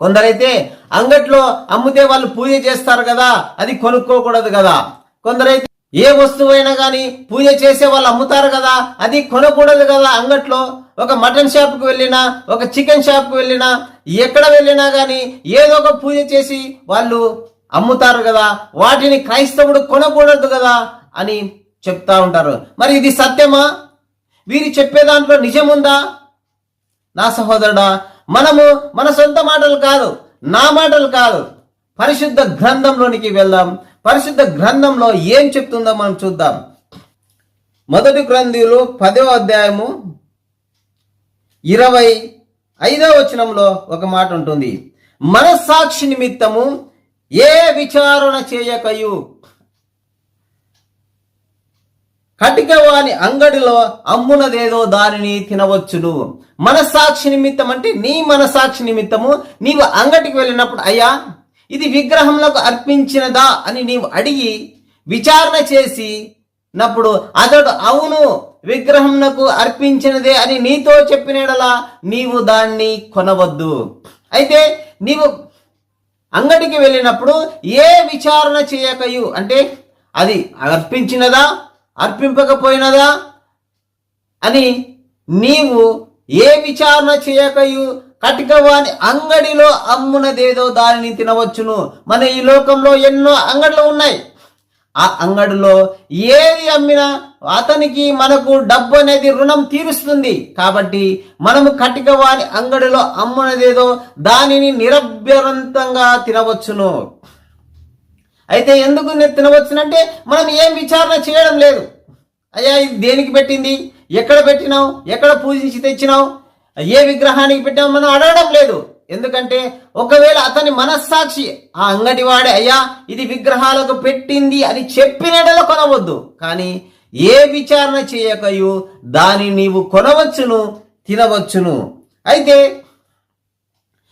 కొందరైతే అంగట్లో అమ్మితే వాళ్ళు పూజ చేస్తారు కదా అది కొనుక్కోకూడదు కదా. కొందరైతే ఏ వస్తువైనా కానీ పూజ చేసే వాళ్ళు అమ్ముతారు కదా అది కొనకూడదు కదా అంగట్లో. ఒక మటన్ షాప్కి వెళ్ళినా ఒక చికెన్ షాప్కి వెళ్ళినా ఎక్కడ వెళ్ళినా కానీ ఏదో ఒక పూజ చేసి వాళ్ళు అమ్ముతారు కదా వాటిని క్రైస్తవుడు కొనకూడదు కదా అని చెప్తా ఉంటారు. మరి ఇది సత్యమా? వీరు చెప్పే దాంట్లో నిజముందా? నా సహోదరుడా మనము మన సొంత మాటలు కాదు నా మాటలు కాదు. పరిశుద్ధ గ్రంథంలోనికి వెళ్దాం. పరిశుద్ధ గ్రంథంలో ఏం చెప్తుందో మనం చూద్దాం. మొదటి గ్రంథులు పదవ అధ్యాయము ఇరవై ఐదవ వచనంలో ఒక మాట ఉంటుంది. మనస్సాక్షి నిమిత్తము ఏ విచారణ చేయకయు? కటిక వాని అంగడిలో అమ్మునదేదో దానిని తినవచ్చును. మనస్సాక్షి నిమిత్తం అంటే నీ మనస్సాక్షి నిమిత్తము. నీవు అంగటికి వెళ్ళినప్పుడు అయ్యా ఇది విగ్రహంలకు అర్పించినదా అని నీవు అడిగి విచారణ చేసి నప్పుడు అతడు అవును విగ్రహంనకు అర్పించినదే అని నీతో చెప్పినడలా నీవు దాన్ని కొనవద్దు. అయితే నీవు అంగడికి వెళ్ళినప్పుడు ఏ విచారణ చేయకయు? అంటే అది అర్పించినదా? అర్పింపకపోయినదా? అని నీవు ఏ విచారణ చేయకయు? కటికవాని అంగడిలో అమ్మునదేదో దానిని తినవచ్చును. మన ఈ లోకంలో ఎన్నో అంగడిలు ఉన్నాయి. ఆ అంగడిలో ఏది అమ్మినా అతనికి మనకు డబ్బు అనేది రుణం తీరుస్తుంది. కాబట్టి మనము కటిక వాని అంగడిలో అమ్మునదేదో దానిని నిరభ్యరంతంగా తినవచ్చును. అయితే ఎందుకు నేను తినవచ్చునంటే మనం ఏం విచారణ చేయడం లేదు. అయ్యా ఇది దేనికి పెట్టింది? ఎక్కడ పెట్టినావు? ఎక్కడ పూజించి తెచ్చినావు? ఏ విగ్రహానికి పెట్టావు మనం అడగడం లేదు. ఎందుకంటే ఒకవేళ అతని మనస్సాక్షి ఆ అంగడివాడే అయ్యా ఇది విగ్రహాలకు పెట్టింది అని చెప్పినడలో కొనవద్దు. కానీ ఏ విచారణ చేయకయు? దాని నీవు కొనవచ్చును తినవచ్చును. అయితే